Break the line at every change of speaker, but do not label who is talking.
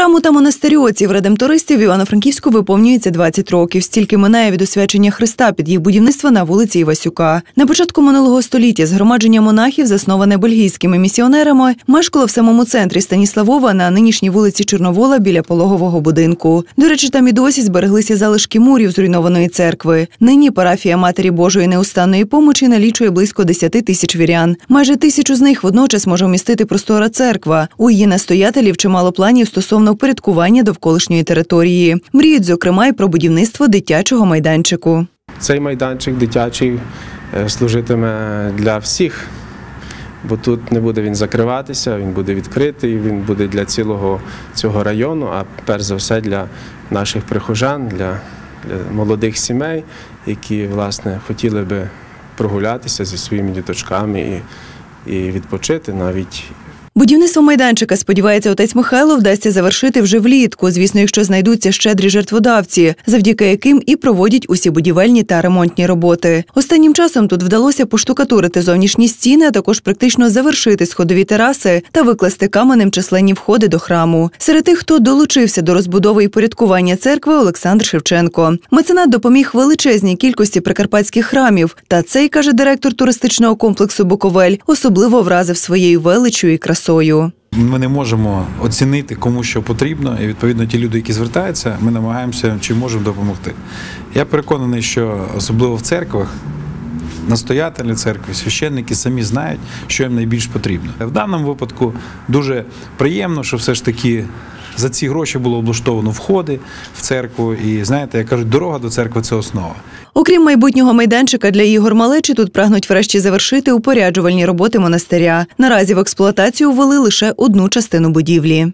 Храму та монастирю отців редемтористів Івано-Франківську виповнюється 20 років. Стільки минає від освячення Христа під їх будівництво на вулиці Івасюка. На початку минулого століття згромадження монахів, засноване бельгійськими місіонерами, мешкало в самому центрі Станіславова на нинішній вулиці Чорновола біля пологового будинку. До речі, там і досі збереглися залишки мурів зруйнованої церкви. Нині парафія Матері Божої неустанної помочі налічує близько 10 тисяч вірян. Майже тисячу з них водночас може вмістити простора церква. У її настоятелів чимало планів стосовно впорядкування довколишньої території. Мріють, зокрема, й про будівництво дитячого майданчику.
Цей майданчик дитячий е, служитиме для всіх, бо тут не буде він закриватися, він буде відкритий, він буде для цілого цього району, а перш за все для наших прихожан, для, молодих сімей, які власне хотіли би прогулятися зі своїми діточками і, і відпочити навіть
Будівництво майданчика, сподівається, отець Михайло вдасться завершити вже влітку. Звісно, якщо знайдуться щедрі жертводавці, завдяки яким і проводять усі будівельні та ремонтні роботи. Останнім часом тут вдалося поштукатурити зовнішні стіни, а також практично завершити сходові тераси та викласти каменем численні входи до храму. Серед тих, хто долучився до розбудови і порядкування церкви, Олександр Шевченко. Меценат допоміг величезній кількості прикарпатських храмів. Та цей каже директор туристичного комплексу Буковель, особливо вразив своєю величчю і красою.
Ми не можемо оцінити кому що потрібно, і відповідно ті люди, які звертаються, ми намагаємося чи можемо допомогти. Я переконаний, що особливо в церквах. Настоятелі церкви, священники самі знають, що їм найбільш потрібно. В даному випадку дуже приємно, що все ж таки за ці гроші було облаштовано входи в церкву. І знаєте, як кажуть, дорога до церкви це основа.
Окрім майбутнього майданчика для ігор малечі, тут прагнуть врешті завершити упоряджувальні роботи монастиря. Наразі в експлуатацію ввели лише одну частину будівлі.